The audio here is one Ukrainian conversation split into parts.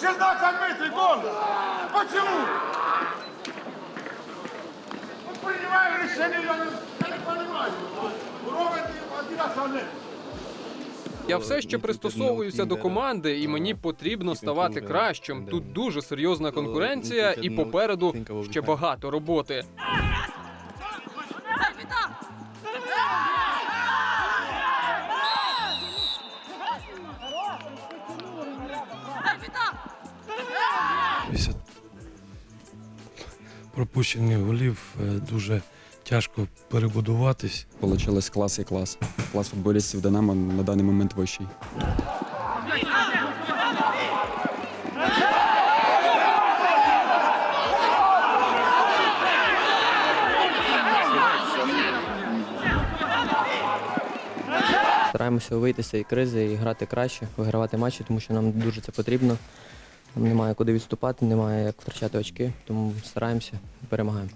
16 метров, гол! Почему? Он принимает решение, я не, понимаю. Робит один а. Я все ще пристосовуюся до команди, і мені потрібно ставати кращим. Тут дуже серйозна конкуренція, і попереду ще багато роботи. Пропущених голів е, дуже тяжко перебудуватись. Получилось клас і клас. Клас футболістів Динамо на даний момент вищий. Стараємося вийти з цієї кризи і грати краще, вигравати матчі, тому що нам дуже це потрібно. Немає куди відступати, немає як втрачати очки, тому стараємося і перемагаємо.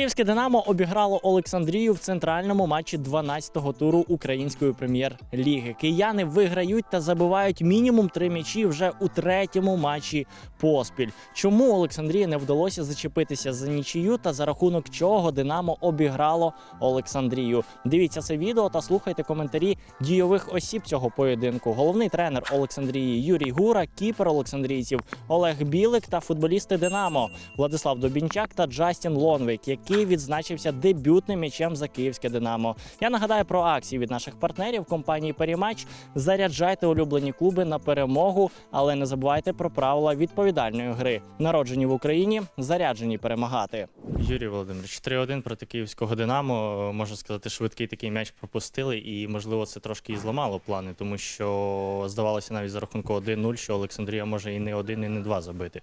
Київське Динамо обіграло Олександрію в центральному матчі 12-го туру української прем'єр-ліги. Кияни виграють та забивають мінімум три м'ячі вже у третьому матчі поспіль. Чому Олександрії не вдалося зачепитися за нічию та за рахунок чого Динамо обіграло Олександрію? Дивіться це відео та слухайте коментарі дійових осіб цього поєдинку. Головний тренер Олександрії Юрій Гура, кіпер Олександрійців Олег Білик та футболісти Динамо Владислав Добінчак та Джастін Лонвик, який відзначився дебютним м'ячем за київське Динамо. Я нагадаю про акції від наших партнерів компанії Перімач. Заряджайте улюблені клуби на перемогу, але не забувайте про правила відповідальної гри. Народжені в Україні, заряджені перемагати. Юрій Володимирович, 3-1 проти київського Динамо. Можна сказати, швидкий такий м'яч пропустили, і можливо це трошки і зламало плани, тому що здавалося навіть за рахунку 1-0, що Олександрія може і не один, і не два забити.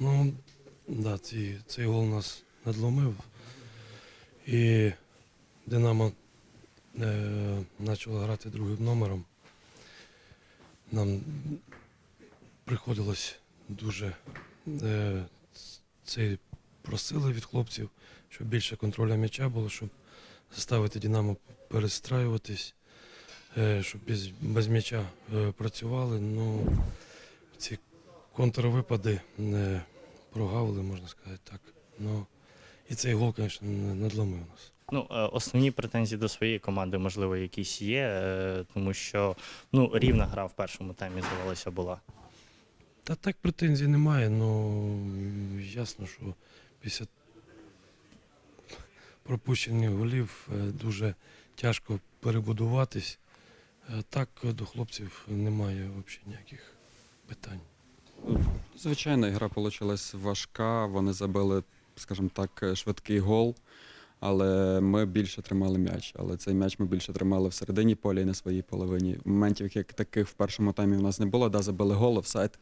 Ну, да, цей, цей гол нас надломив. І Динамо е, почало грати другим номером. Нам приходилось дуже е, цей просили від хлопців, щоб більше контроля м'яча було, щоб заставити Динамо перестраюватись, е, щоб без, без м'яча е, працювали. Ну, ці контрвипади не прогавили, можна сказати так. Ну, і цей гол, звісно, не- надломив нас. Ну, е, основні претензії до своєї команди, можливо, якісь є, е, тому що ну, рівна гра в першому таймі, здавалося, була. Та так претензій немає, ну ясно, що після пропущених голів е, дуже тяжко перебудуватись. Так до хлопців немає взагалі ніяких питань. Звичайно, гра вийшла важка. Вони забили, скажімо так, швидкий гол. Але ми більше тримали м'яч. Але цей м'яч ми більше тримали всередині поля і на своїй половині. Моментів, як таких в першому таймі в нас не було, да, забили гол, офсайд.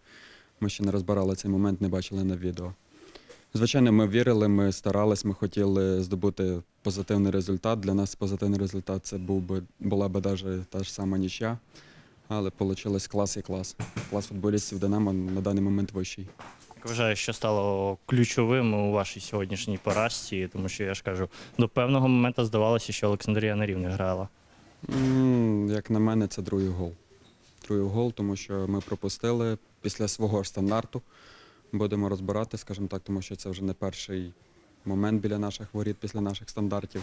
Ми ще не розбирали цей момент, не бачили на відео. Звичайно, ми вірили, ми старались, ми хотіли здобути позитивний результат. Для нас позитивний результат це був би, була б навіть та ж сама нічя. Але вийшло клас і клас. Клас футболістів Динамо на даний момент вищий. Я вважаю, що стало ключовим у вашій сьогоднішній поразці, тому що я ж кажу, до певного моменту здавалося, що Олександрія на рівні грала. Як на мене, це другий гол. Другий гол, тому що ми пропустили після свого стандарту. Будемо розбирати, скажімо так, тому що це вже не перший момент біля наших воріт після наших стандартів.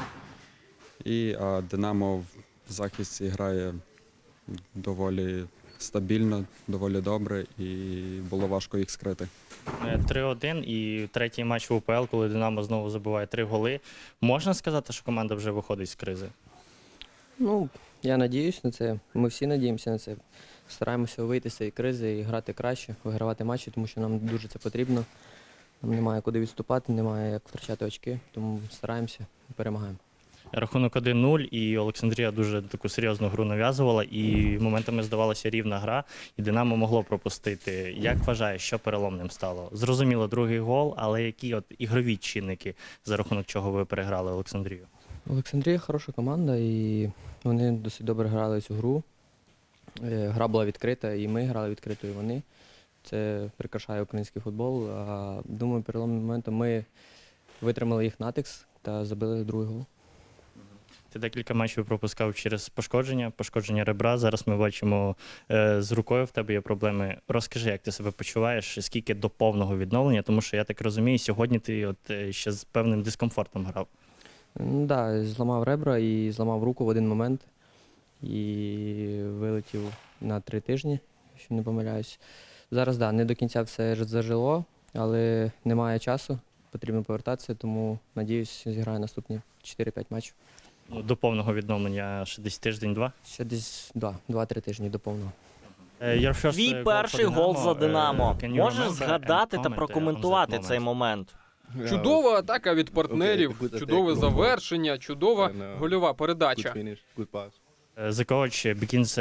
І а, Динамо в захисті грає доволі стабільно, доволі добре, і було важко їх скрити. Е, 3-1 і третій матч в УПЛ, коли Динамо знову забиває три голи. Можна сказати, що команда вже виходить з кризи? Ну, я надіюсь на це. Ми всі надіємося на це. Стараємося вийти з цієї кризи і грати краще, вигравати матчі, тому що нам дуже це потрібно. Нам немає куди відступати, немає як втрачати очки, тому стараємося і перемагаємо. Рахунок 1-0, і Олександрія дуже таку серйозну гру нав'язувала, і моментами здавалася рівна гра, і Динамо могло пропустити. Як вважаєш, що переломним стало? Зрозуміло, другий гол, але які от ігрові чинники, за рахунок чого ви переграли Олександрію? Олександрія хороша команда, і вони досить добре грали цю гру. Е, Гра була відкрита, і ми грали відкрито, і вони. Це прикрашає український футбол. А думаю, переломним моментом ми витримали їх натиск та забили другий гол. Ти декілька матчів пропускав через пошкодження, пошкодження ребра. Зараз ми бачимо е, з рукою в тебе є проблеми. Розкажи, як ти себе почуваєш, скільки до повного відновлення, тому що я так розумію, сьогодні ти от е, ще з певним дискомфортом грав. Ну, да, зламав ребра і зламав руку в один момент. І вилетів на три тижні, якщо не помиляюсь. Зараз да, не до кінця все зажило, але немає часу, потрібно повертатися, тому надіюсь, зіграю наступні 4-5 матчів. Ну, до повного відновлення ще десь тиждень-два. Ще десь два, 2-3 тижні до повного. Е, Твій перший гол за Динамо. Можеш згадати та uh, прокоментувати цей момент? Чудова атака від партнерів, чудове завершення, чудова гольова передача.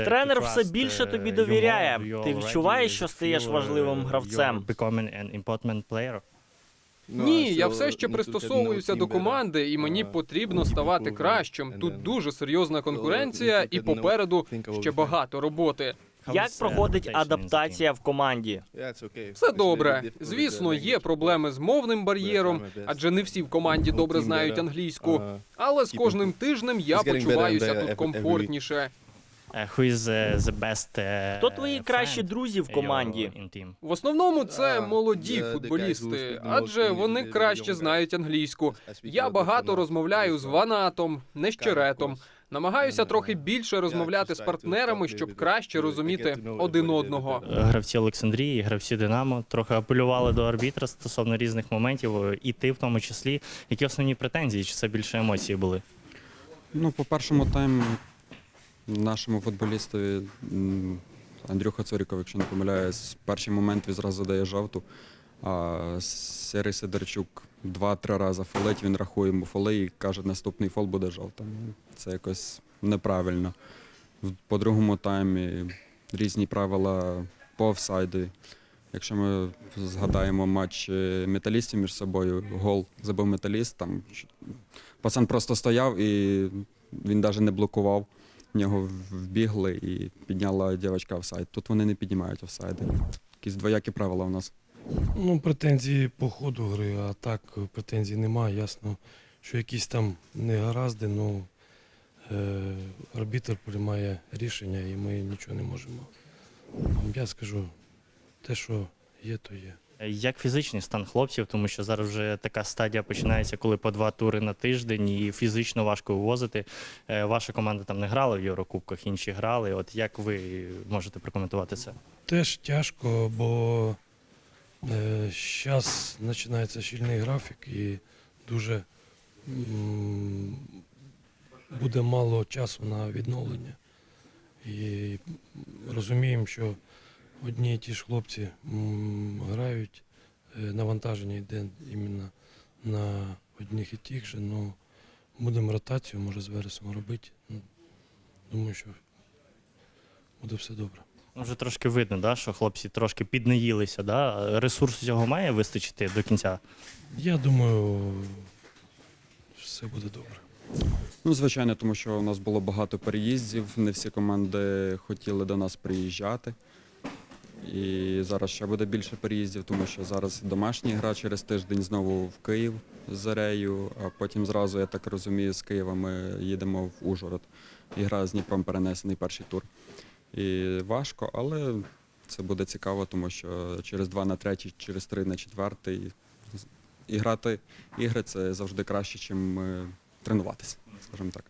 Тренер все більше тобі довіряє. Ти відчуваєш, що стаєш важливим гравцем? No, Ні, я все ще get пристосовуюся до команди, і мені потрібно ставати кращим. Тут дуже серйозна конкуренція, і попереду ще багато роботи. Як проходить адаптація в команді? Все добре. Звісно, є проблеми з мовним бар'єром, адже не всі в команді добре знають англійську. Uh, Але з кожним тижнем я почуваюся тут every- every week. комфортніше. Хто твої кращі друзі в команді? В основному це молоді the- the who футболісти, адже вони краще знають англійську. Я багато розмовляю з Ванатом, Нещеретом. Намагаюся трохи більше розмовляти з партнерами, щоб краще розуміти один everybody a little одного. Гравці Олександрії, гравці Динамо трохи апелювали до арбітра стосовно різних моментів, і ти в тому числі. Які основні претензії? Чи це більше емоції були? Ну, по першому тайму нашому футболістові Андрюха Цуріков, якщо не помиляюсь, перший момент він зразу дає жовту. А Сергій Сидорчук два-три рази фолить, він рахує йому фоли і каже, наступний фол буде жовтим. Це якось неправильно. По другому таймі різні правила по офсайду. Якщо ми згадаємо матч е, металістів між собою, гол забив металіст, там пацан просто стояв і він навіть не блокував. В нього вбігли і підняла дівчинка офсайд. Тут вони не піднімають офсайди. Якісь двоякі правила у нас. Ну, претензії по ходу гри, а так претензій немає. Ясно, що якісь там негаразди, ну е, арбітр приймає рішення і ми нічого не можемо. Я скажу, те, що є, то є. Як фізичний стан хлопців, тому що зараз вже така стадія починається, коли по два тури на тиждень і фізично важко вивозити. Е, Ваша команда там не грала в Єврокубках, інші грали. От як ви можете прокоментувати це? Теж тяжко, бо зараз починається щільний графік і дуже м, буде мало часу на відновлення. І розуміємо, що одні і ті ж хлопці грають, е, навантаження йде іменно на одних і тих же. Ну, будемо ротацію, може, з вересом робити. Ну, думаю, що буде все добре. Ну, Вже трошки видно, да, що хлопці трошки піднаїлися. Да? Ресурсу цього має вистачити до кінця. Я думаю, все буде добре. Ну, звичайно, тому що у нас було багато переїздів, не всі команди хотіли до нас приїжджати. І зараз ще буде більше переїздів, тому що зараз домашня гра через тиждень знову в Київ з Зарею, а потім зразу, я так розумію, з Києва ми їдемо в Ужгород. І гра з Дніпром перенесений перший тур. І важко, але це буде цікаво, тому що через два на третій, через три на четвертий. І грати ігри це завжди краще, ніж тренуватися, скажімо так.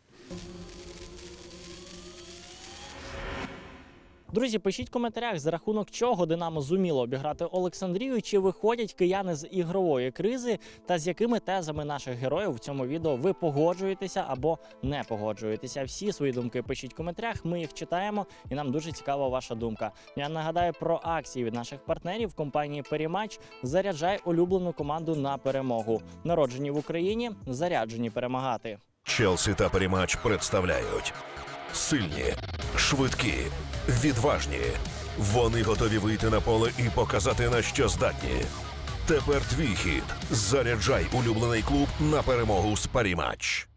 Друзі, пишіть в коментарях, за рахунок чого Динамо зуміло обіграти Олександрію, чи виходять кияни з ігрової кризи, та з якими тезами наших героїв в цьому відео ви погоджуєтеся або не погоджуєтеся. Всі свої думки пишіть в коментарях. Ми їх читаємо, і нам дуже цікава ваша думка. Я нагадаю про акції від наших партнерів компанії Перімач. Заряджай улюблену команду на перемогу. Народжені в Україні, заряджені перемагати. Челсі та Перемач представляють сильні, швидкі, відважні. Вони готові вийти на поле і показати на що здатні. Тепер твій хід. Заряджай улюблений клуб на перемогу з Парімач.